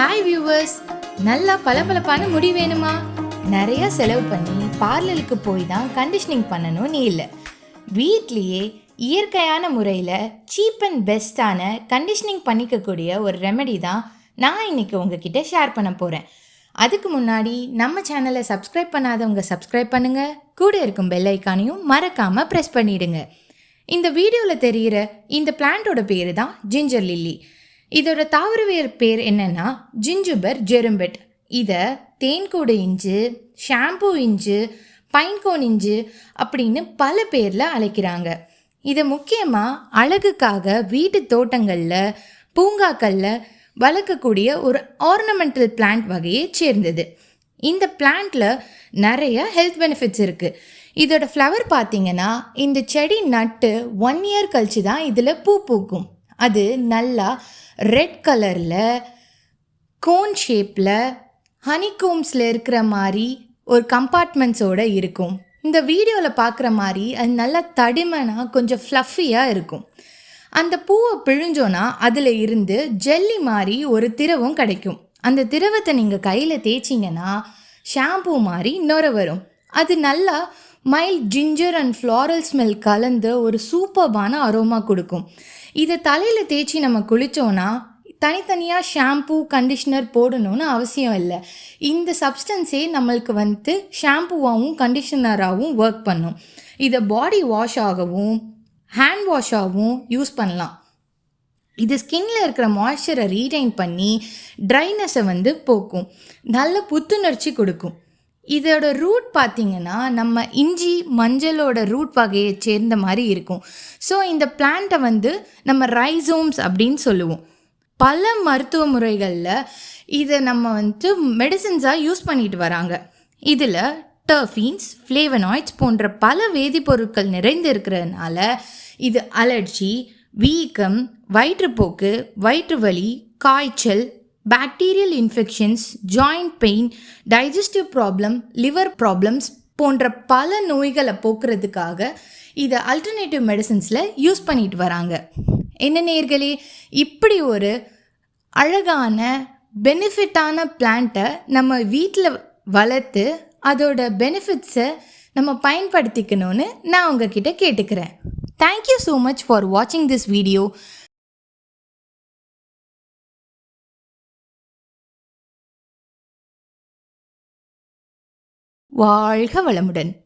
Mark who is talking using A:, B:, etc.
A: Hi viewers நல்லா பளபளப்பான முடி வேணுமா? நிறைய செலவு பண்ணி பார்லருக்கு போய் தான் கண்டிஷனிங் பண்ணணும்னு இல்லை. வீட்லேயே இயற்கையான முறையில் சீப் அண்ட் பெஸ்ட்டான கண்டிஷனிங் பண்ணிக்கக்கூடிய ஒரு ரெமெடி தான் நான் இன்னைக்கு உங்ககிட்ட ஷேர் பண்ண போகிறேன் அதுக்கு முன்னாடி நம்ம சேனலை சப்ஸ்கிரைப் பண்ணாதவங்க சப்ஸ்கிரைப் பண்ணுங்க. கூட இருக்கும் பெல் ஐக்கானையும் மறக்காமல் ப்ரெஸ் பண்ணிவிடுங்க இந்த வீடியோவில் தெரிகிற இந்த பிளான்ட்டோட பேர் தான் ஜிஞ்சர் லில்லி இதோட தாவரவியல் பேர் என்னென்னா ஜிஞ்சுபர் ஜெரும்பெட். இதை தேன்கூடு இஞ்சு ஷாம்பு இஞ்சு பைன்கோன் இஞ்சு அப்படின்னு பல பேரில் அழைக்கிறாங்க. இதை முக்கியமாக அழகுக்காக வீட்டு தோட்டங்களில் பூங்காக்களில் வளர்க்கக்கூடிய ஒரு ஆர்னமெண்டல் பிளான்ட் வகையை சேர்ந்தது. இந்த பிளான்ட்டில் நிறைய ஹெல்த் பெனிஃபிட்ஸ் இருக்குது இதோட ஃப்ளவர் பார்த்தீங்கன்னா இந்த செடி நட்டு ஒன் இயர் கழிச்சு தான் இதில் பூ பூக்கும். அது நல்லா ரெட் கலரில் கோன் ஷேப்பில் ஹனிகோம்ஸில் இருக்கிற மாதிரி ஒரு கம்பார்ட்மெண்ட்ஸோடு இருக்கும். இந்த வீடியோவில் பார்க்குற மாதிரி அது நல்லா தடிமனாக கொஞ்சம் ஃப்ளஃபியாக இருக்கும். அந்த பூவை பிழிஞ்சோன்னா அதில் இருந்து ஜெல்லி மாதிரி ஒரு திரவம் கிடைக்கும். அந்த திரவத்தை நீங்கள் கையில் தேய்ச்சிங்கன்னா ஷாம்பூ மாதிரி நுர வரும். அது நல்லா mild ginger and floral smell கலந்து ஒரு சூப்பர்பான அரோமா கொடுக்கும். இதை தலையில் தேய்ச்சி நம்ம குளித்தோன்னா தனித்தனியாக ஷாம்பூ கண்டிஷ்னர் போடணும்னு அவசியம் இல்லை. இந்த சப்ஸ்டன்ஸே நம்மளுக்கு வந்து ஷாம்பூவாகவும் கண்டிஷனராகவும் ஒர்க் பண்ணும். இதை பாடி வாஷ் ஆகவும் ஹேண்ட் வாஷாகவும் யூஸ் பண்ணலாம். இது ஸ்கின்ல இருக்கிற மாய்ஸ்சரை ரீடைன் பண்ணி ட்ரைனஸை வந்து போக்கும். நல்ல புத்துணர்ச்சி கொடுக்கும். இதோட ரூட் பார்த்திங்கன்னா நம்ம இஞ்சி மஞ்சளோட ரூட் வகையை சேர்ந்த மாதிரி இருக்கும். ஸோ இந்த பிளான்ட்டை வந்து நம்ம ரைசோம்ஸ் அப்படின்னு சொல்லுவோம். பல மருத்துவ முறைகளில் இதை நம்ம வந்துட்டு மெடிசின்ஸாக யூஸ் பண்ணிட்டு வராங்க. இதில் டர்ஃபீன்ஸ் ஃப்ளேவனாய்ட்ஸ் போன்ற பல வேதிப்பொருட்கள் நிறைந்து இருக்கிறதுனால இது அலர்ஜி வீக்கம் வயிற்றுப்போக்கு வயிற்று வலி காய்ச்சல் bacterial infections joint pain digestive problem liver problems போன்ற பல நோய்களை போக்குறதுக்காக இதை அல்டர்னேட்டிவ் மெடிசன்ஸில் யூஸ் பண்ணிட்டு வராங்க. என்ன நேர்களே? இப்படி ஒரு அழகான பெனிஃபிட்டான பிளான்ட்டை நம்ம வீட்டில் வளர்த்து அதோட பெனிஃபிட்ஸை நம்ம பயன்படுத்திக்கணும்னு நான் உங்ககிட்ட கேட்டுக்கிறேன். Thank you so much for வாட்சிங் திஸ் வீடியோ வாழ்க வளமுடன்.